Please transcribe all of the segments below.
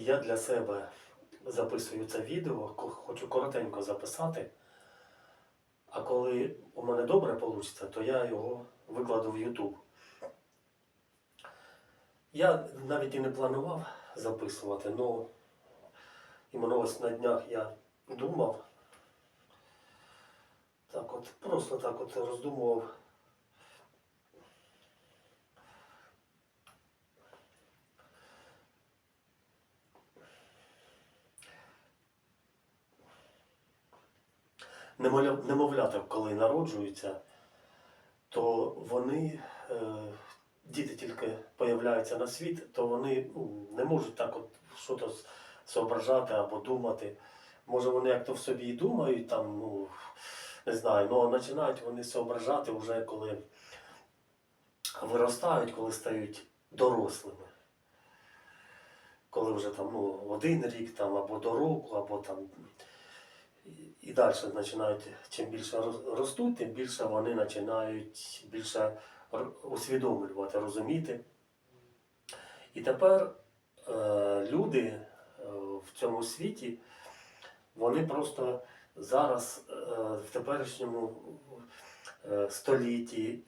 я для себе записую це відео, хочу коротенько записати. А коли у мене добре вийде, то я його викладу в YouTube. Я навіть і не планував записувати, але іменно ось на днях я думав. Так от, просто так от роздумував. Немовлята, коли народжуються, то вони, е, діти тільки появляються на світ, то вони ну, не можуть так от щось зображати або думати. Може, вони як то в собі і думають, там, ну, не знаю, але починають вони зображати вже коли виростають, коли стають дорослими. Коли вже там ну, один рік там, або до року, або там. І- далі починають, чим більше ростуть, тим більше вони починають більше усвідомлювати, розуміти. І тепер е, люди е, в цьому світі, вони просто зараз е, в теперішньому столітті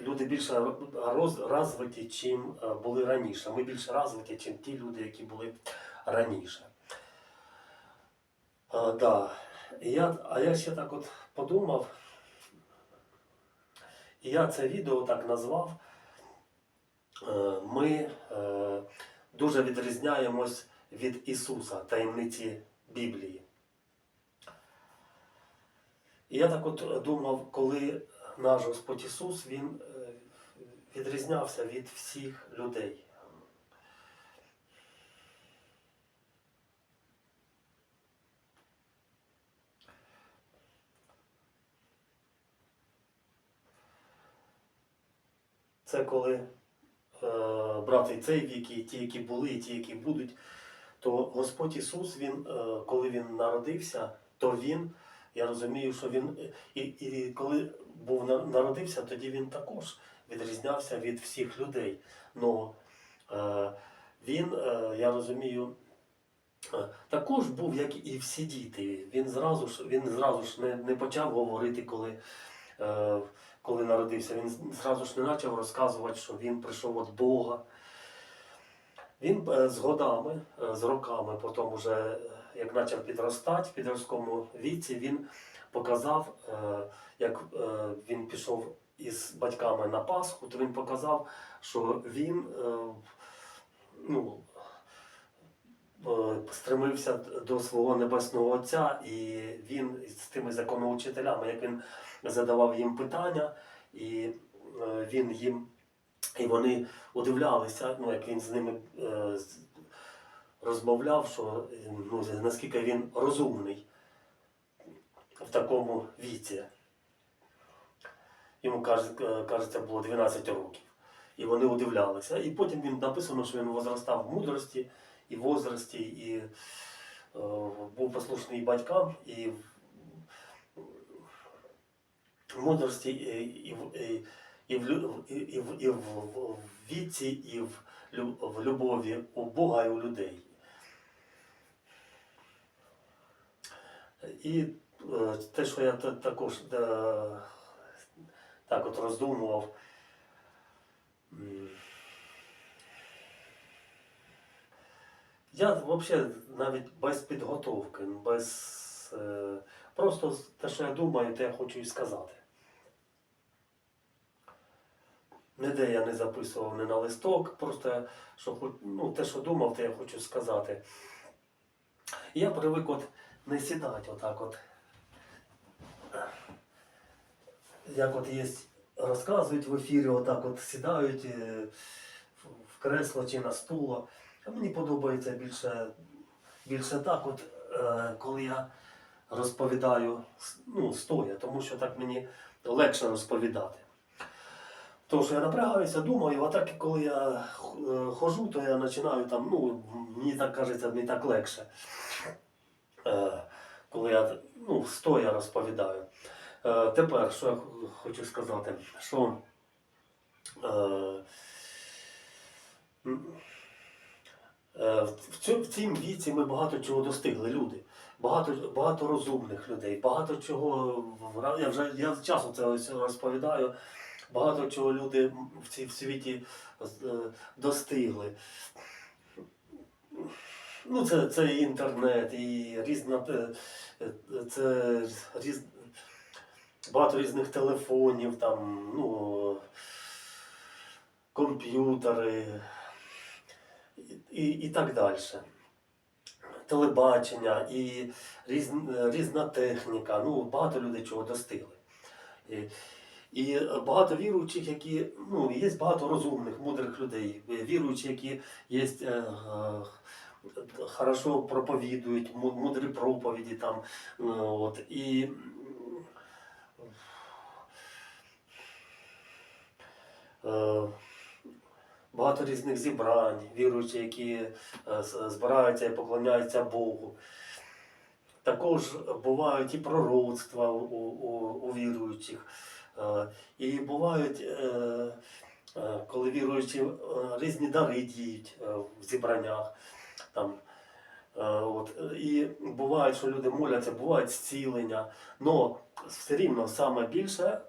люди більше роз, розвиті, чим були раніше. Ми більше розвиті, чим ті люди, які були раніше. А, да. Я, а я ще так от подумав, і я це відео так назвав. Е, Ми е, дуже відрізняємось від Ісуса, таємниці Біблії. І я так от думав, коли наш Господь Ісус Він е, відрізнявся від всіх людей. Це коли е, брати цей вік, і ті, які були, і ті, які будуть, то Господь Ісус, Він, е, коли Він народився, то Він, я розумію, що Він, і, і коли був народився, тоді Він також відрізнявся від всіх людей. Но е, Він, е, я розумію, е, також був, як і всі діти. Він зразу ж, він зразу ж не, не почав говорити, коли. Е, коли народився, він зразу ж не почав розказувати, що він прийшов від Бога. Він е, з годами, е, з роками, потім уже, е, як почав підростати в підростковому віці, він показав, як він пішов із батьками на Пасху, то він показав, що він ну, стремився до свого небесного Отця, і він з тими законоучителями, як він задавав їм питання, і е, він їм, і вони удивлялися, ну, як він з ними е, розмовляв, що ну, наскільки він розумний в такому віці. Йому е, кажеться, було 12 років. І вони удивлялися. І потім він написано, що він возростав в мудрості і в возрасті, і е, був послушний батькам, і мудрості і, і, в- і, і, і, і, в- віці, і в, в любові у Бога і у людей. І е, те, що я також е, так от роздумував. Я взагалі навіть без підготовки, без е, просто те, що я думаю, те я хочу і сказати. Ніде я не записував не на листок, просто що, ну, те, що думав, те я хочу сказати. Я привик от не сідати отак от. Як от є, розказують в ефірі, отак от сідають е, в- кресло чи на стуло. А мені подобається більше, більше так, от, е, коли я розповідаю ну, стоя, тому що так мені легше розповідати. Тому що я напрягаюся, думаю, а так коли я е, хожу, то я починаю там, ну, мені так кажеться, мені так легше. Е, коли я ну, стоя розповідаю. Е, тепер, що я хочу сказати, що е, Е, В, цю, в цім віці ми багато чого достигли, люди. Багато, багато розумних людей, багато чого я вже я часом це розповідаю. Багато чого люди в цій світі е, достигли. Ну, це, це і інтернет, і різна е, е, це різ, багато різних телефонів, там, ну, комп'ютери і, і, так далі. Телебачення і різ, різна техніка. Ну, багато людей чого достигли. І, і багато віруючих, які, ну, є багато розумних, мудрих людей, віруючі, які є, е, е, хорошо проповідують, мудрі проповіді там. ну, От, і, е, багато різних зібрань, віруючі, які е, збираються і поклоняються Богу. Також бувають і пророцтва у, у, у віруючих. Е, І бувають, е, е, коли віруючі різні дари діють в зібраннях. Там, от, і буває, що люди моляться, бувають зцілення. Но все рівно саме більше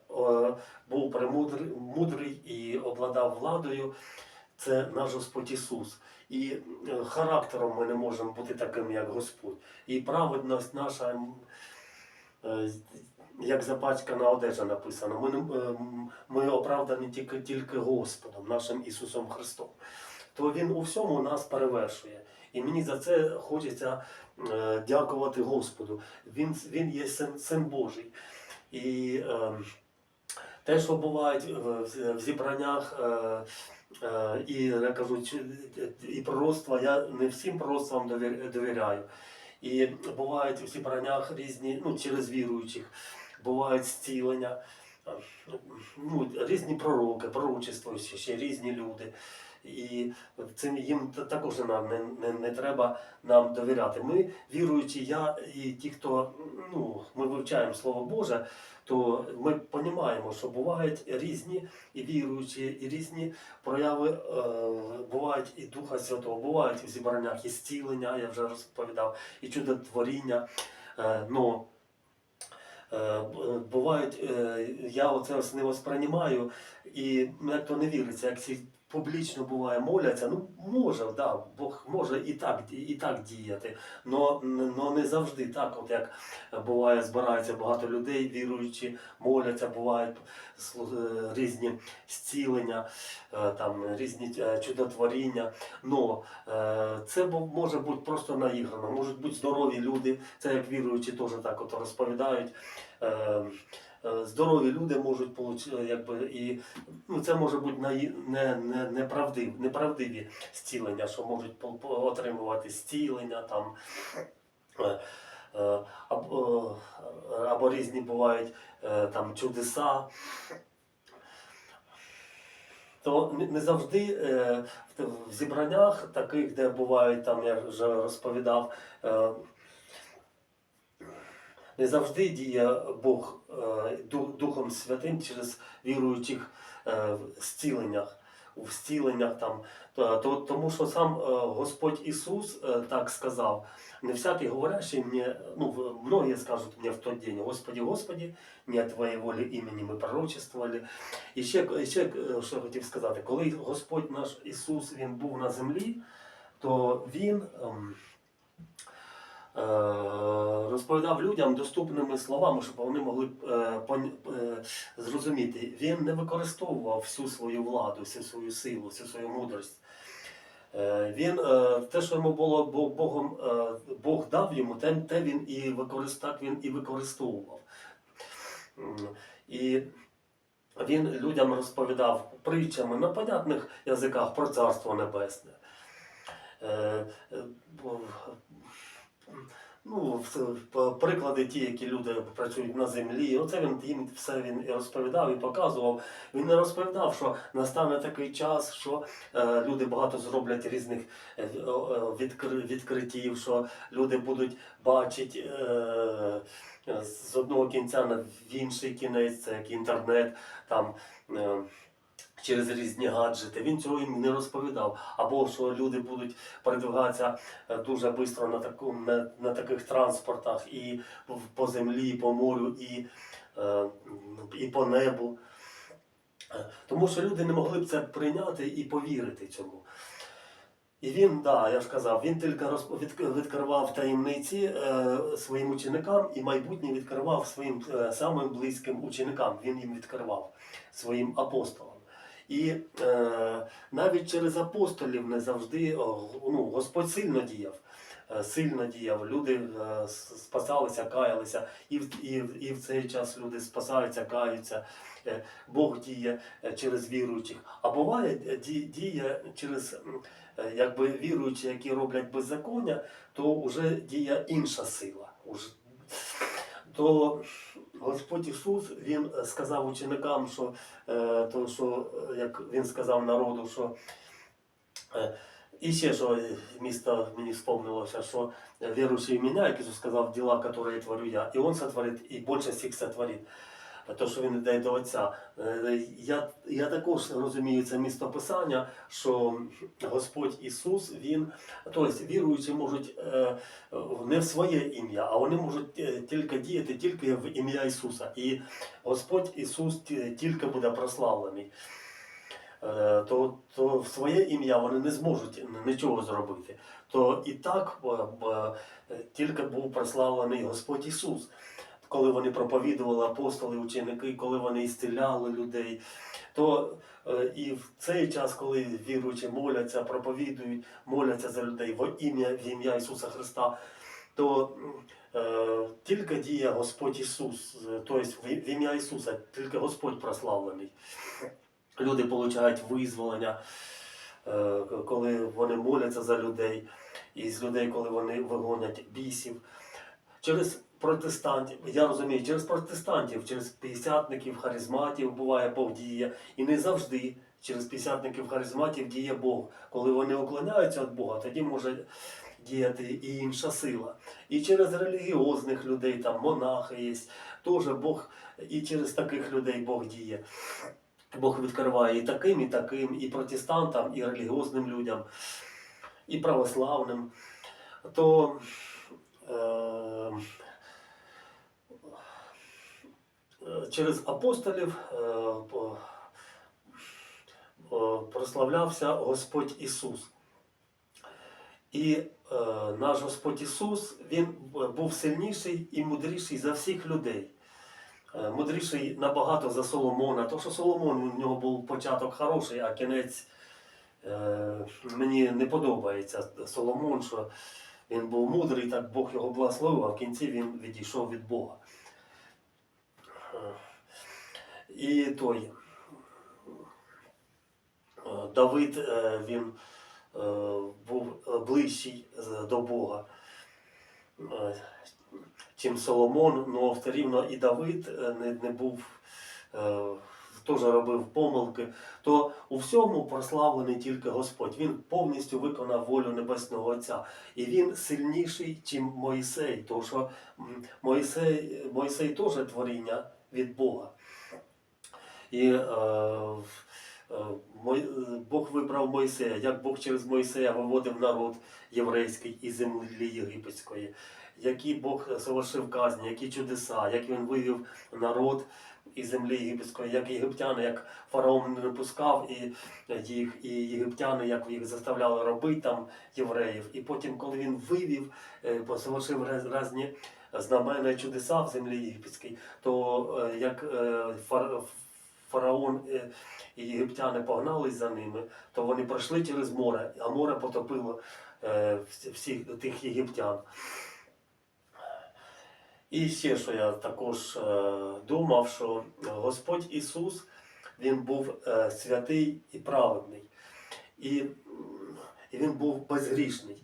був премудрий мудрий і обладав владою. Це наш Господь Ісус. І характером ми не можемо бути таким, як Господь. І праведність наша, як запачкана одежа написано, ми, ми оправдані тільки, тільки Господом, нашим Ісусом Христом. То Він у всьому нас перевершує. І мені за це хочеться е, дякувати Господу. Він, він є син, син Божий. І е, те, що буває в, зібраннях, е, е, і я кажу, і пророцтва, я не всім пророцтвам довіряю. І бувають в зібраннях різні, ну, через віруючих, бувають зцілення, е, ну, різні пророки, пророчество, ще, різні люди. І цим їм також нам не, не, не треба нам довіряти. Ми, віруючі, я і ті, хто ну, ми вивчаємо Слово Боже, то ми розуміємо, що бувають різні і віруючі, і різні прояви е, бувають і Духа Святого, бувають в зібраннях і зцілення, я вже розповідав, і чудотворіння. Е, но б- Бувають, е, я оце не восприймаю, і як то не віриться, як ці публічно буває моляться, ну може, да, Бог може і так, і так діяти, но, но не завжди так, от як буває, збирається багато людей, віруючі, моляться, бувають е, різні зцілення, е, там, різні чудотворіння. Но це може бути просто наіграно, можуть бути здорові люди, це як віруючі теж так от розповідають. Е, е, Здорові люди можуть получ- якби, і ну, це може бути наї- не, не, неправдиві, неправдиві зцілення, що можуть отримувати зцілення там. Е, е, або, е, або різні бувають е, там чудеса. То не- не завжди е, в зібраннях, таких, де бувають, там я вже розповідав, е, не завжди діє Бог е, Духом Святим через віруючих е, в зціленнях, у зціленнях там. То, то- тому що сам е, Господь Ісус так сказав, не всякий говорящий мне, ну, в- многие скажут мне в тот день, Господи, Господи, не от Твоєї волі імені ми пророчествували. І ще, ще що хотів сказати, коли Господь наш Ісус Він був на землі, то Він ем, розповідав людям доступними словами, щоб вони могли е, е, зрозуміти. Він не використовував всю свою владу, всю свою силу, всю свою мудрість. Е, Він е, те, що йому було Богом, е, Бог дав йому, те він і використав, він і використовував. І він людям розповідав притчами на понятних язиках про Царство Небесне. Ну, приклади ті, які люди працюють на землі, оце він їм все він і розповідав і показував. Він не розповідав, що настане такий час, що е, люди багато зроблять різних е, е, відкри- відкриттів, що люди будуть бачити е, з одного кінця на в інший кінець, це як інтернет, там е, через різні гаджети. Він цього їм не розповідав. Або що люди будуть передвигатися е, дуже швидко на, таку, на, на таких транспортах і по землі, і по морю, і, е, і по небу. Е, Тому що люди не могли б це прийняти і повірити цьому. І він, да, я ж казав, він тільки відкривав таємниці е, своїм ученикам і майбутнє відкривав своїм е, самим близьким ученикам. Він їм відкривав своїм апостолам. І е, навіть через апостолів не завжди ну, Господь сильно діяв. Е, Сильно діяв, люди е, спасалися, каялися, і в, і, в- і в цей час люди спасаються, каються. Е, Бог діє е, через віруючих. А буває е, ді- діє через е, якби віруючі, які роблять беззаконня, то вже діє інша сила. Уже. То Господь Ісус Він е, сказав ученикам, що, е, то, що е, як Він сказав народу, що і ще що місто мені вспомнилося, що віруючий в мене, як Ісус сказав, діла, які творю я, і Он сотворить, і більше всіх сотворить. То, що він йде до Отця. Е, Я, я також розумію це місто Писання, що Господь Ісус, Він, тобто віруючі можуть е, не в своє ім'я, а вони можуть е, тільки діяти тільки в ім'я Ісуса. І Господь Ісус тільки буде прославлений. То, то в своє ім'я вони не зможуть нічого зробити. То і так тільки був прославлений Господь Ісус коли вони проповідували апостоли, ученики, коли вони ісціляли людей, то е, і в цей час, коли віруючі моляться, проповідують, моляться за людей во ім'я в ім'я Ісуса Христа, то е, тільки діє Господь Ісус, е, тобто в в ім'я Ісуса, тільки Господь прославлений. Люди отримують визволення, е, коли вони моляться за людей, і з людей, коли вони вигонять бісів. Через протестантів, я розумію, через протестантів, через п'ятдесятників, харизматів буває Бог діє. І не завжди через п'ятдесятників, харизматів діє Бог. Коли вони уклоняються від Бога, тоді може діяти і інша сила. І через релігіозних людей, там монахи є, теж Бог, і через таких людей Бог діє. Бог відкриває і таким, і таким, і протестантам, і релігіозним людям, і православним. То через апостолів е, е, прославлявся Господь Ісус. І е, наш Господь Ісус Він був сильніший і мудріший за всіх людей. Е, Мудріший набагато за Соломона, тому що Соломон у нього був початок хороший, а кінець е, мені не подобається Соломон, що він був мудрий, так Бог його благословив, а в кінці він відійшов від Бога. І той е, Давид е, він е, був ближчий до Бога, чим Соломон, ну все рівно і Давид не, не був, теж робив помилки, то у всьому прославлений тільки Господь. Він повністю виконав волю Небесного Отця. І він сильніший, чим Моїсей, тому що Моїсей, Моїсей теж творіння від Бога. І е, е, Бог вибрав Мойсея, як Бог через Мойсея виводив народ єврейський із землі єгипетської, які Бог совершив казні, які чудеса, як він вивів народ із землі єгипетської, як єгиптяни, як фараон не пускав і їх, і єгиптяни, як їх заставляли робити там євреїв. І потім, коли він вивів, е, совершив раз- різні знамена і чудеса в землі єгипетській, то е, як е, фараон і єгиптяни погнались за ними, то вони пройшли через море, а море потопило всіх тих єгиптян. І ще що я також е, думав, що Господь Ісус Він був е, святий і праведний, і, Він був безгрішний.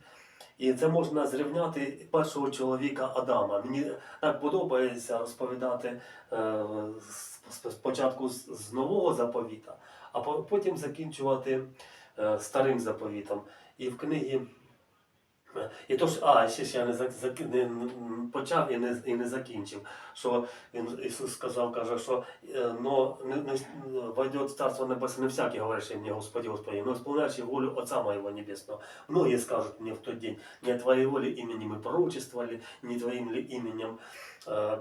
І це можна зрівняти першого чоловіка Адама. Мені так подобається розповідати е, спочатку з, з нового заповіта, а потім закінчувати е, старим заповітом. І в книгі І то ж, а, ще ж я не, зак- зак- не м, почав і не, і не закінчив. Що він Ісус сказав, каже, що е, но не, не войдет в Царство Небесне не всякий, говорящий мне, Господи, Господи, но исполняющий волю Отца Моего Небесного. Многие скажут мне в тот день, не от Твоей воли именем мы пророчествовали, не Твоим ли именем э,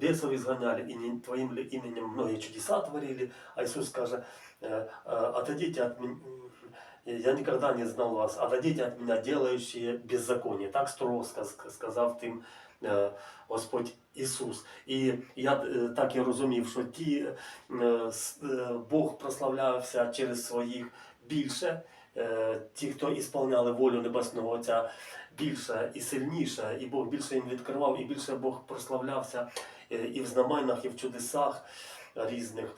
бесов изгоняли, и не Твоим ли именем многие чудеса творили. А Иисус скажет, э, э, отойдите от меня, я никогда не знал вас, отойдите от меня, делающие беззаконие. Так строго сказав тим е, Господь Ісус. І я е, так і розумів, що ті Бог прославлявся через своїх більше, е, ті, хто ісполняли волю Небесного Отця більше і сильніше, і Бог більше їм відкривав, і більше Бог прославлявся і в знаменах, і в чудесах різних.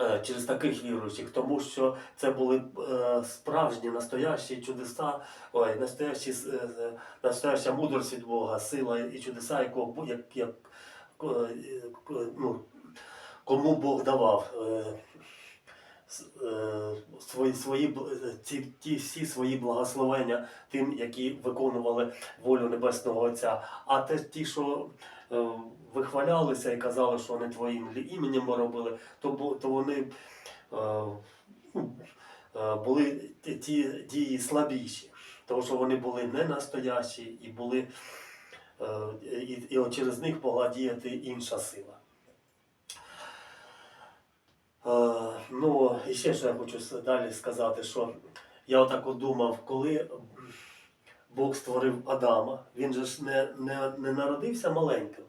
Е, Через таких віруючих, тому що це були е, справжні настоящі чудеса, ой, настоящі, е, настояща мудрость від Бога, сила і чудеса, якого як, як, ну, кому Бог давав свої, свої, е, ці, ті всі свої благословення тим, які виконували волю Небесного Отця. А те ті, що е, вихвалялися і казали, що вони твоїм іменем робили, то, то вони е, ну, е, були ті дії слабіші, тому що вони були не настоящі і були. е, І, і через них могла діяти інша сила. Е, ну, і ще що я хочу далі сказати, що я отак от думав, коли Бог створив Адама, він же ж не, не, не народився маленьким,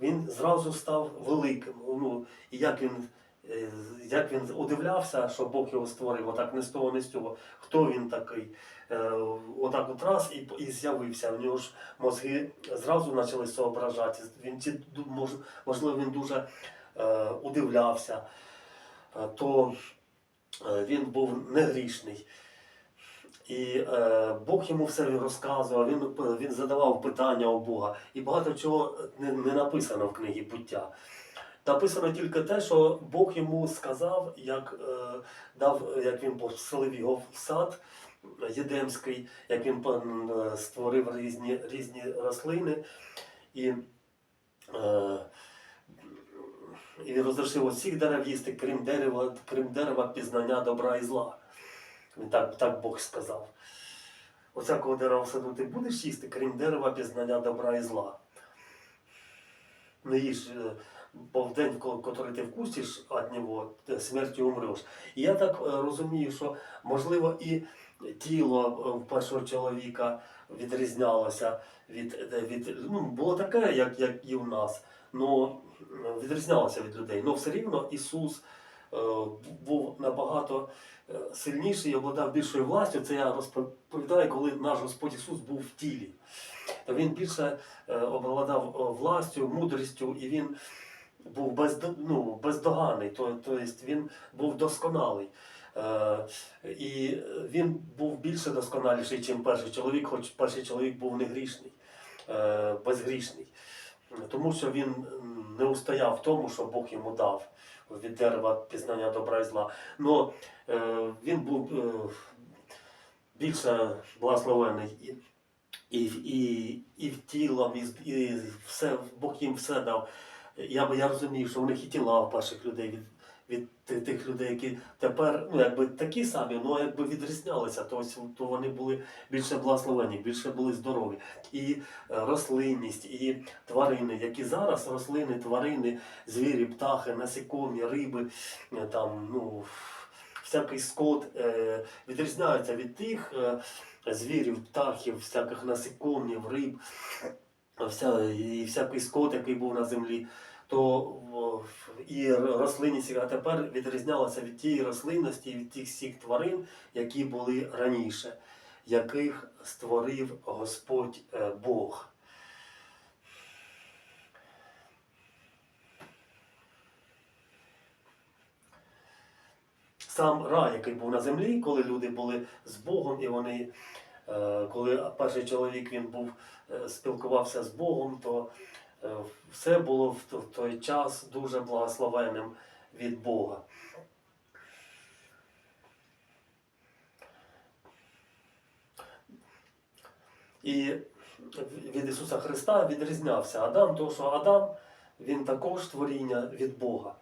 він зразу став великим. Ну, і як він, е, як він удивлявся, що Бог його створив, отак не з того, не з цього. Хто він такий? Е, Отак от раз і, і з'явився. В нього ж мозги зразу почали соображати. Він можливо, він дуже удивлявся, то е, він був негрішний. І е, Бог йому все розказував, він, він задавав питання у Бога. І багато чого не, не написано в книгі буття. Написано тільки те, що Бог йому сказав, як, е, дав, як він поселив його в сад Єдемський, як він е, створив різні, різні рослини. І, е, і він розрішив усіх дерев їсти, крім дерева, крім дерева пізнання добра і зла. Він так, так Бог сказав. Оцякого дерева в саду ти будеш їсти, крім дерева пізнання добра і зла. Не їж, е, бо в день, котрий ти вкусиш від нього, ти смертю умреш. І я так е, розумію, що можливо і тіло е, першого чоловіка відрізнялося від, е, від ну, було таке, як, як і у нас, але відрізнялося від людей. Але все рівно Ісус е, був набагато е, сильніший і обладав більшою властю. Це я розповідаю, коли наш Господь Ісус був в тілі. Він більше е, обладав властю, мудрістю, і він був бездо, ну, бездоганний, то, то він був досконалий. І він був більше досконаліший, ніж перший чоловік, хоч перший чоловік був не грішний, е, безгрішний. Тому що він не устояв в тому, що Бог йому дав від дерева пізнання добра і зла. Но е, він був е, більше благословений і, і, і в тілом, і, і все, Бог їм все дав. Я, я розумію, що у них і тіла у перших людей від, від тих людей, які тепер ну, якби такі самі, але якби відрізнялися, то, то вони були більше благословені, більше були здорові. І е, рослинність, і тварини, які зараз рослини, тварини, звірі, птахи, насікомі, риби, е, там, ну, всякий скот е, відрізняються від тих е, звірів, птахів, всяких насікомів, риб, вся, і всякий скот, який був на землі. То і рослинність, яка тепер відрізнялася від тієї рослинності, від тих всіх тварин, які були раніше, яких створив Господь е, Бог. Сам рай, який був на землі, коли люди були з Богом, і вони, е, коли перший чоловік він був, е, спілкувався з Богом, то все було в той час дуже благословенним від Бога. І від Ісуса Христа відрізнявся Адам, тому що Адам він також творіння від Бога.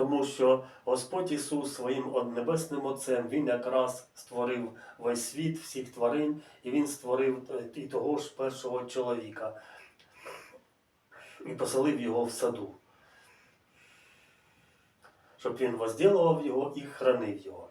Тому що Господь Ісус своїм небесним Отцем Він якраз створив весь світ, всіх тварин, і Він створив е, і того ж першого чоловіка і поселив його в саду, щоб він возділував його і хранив його.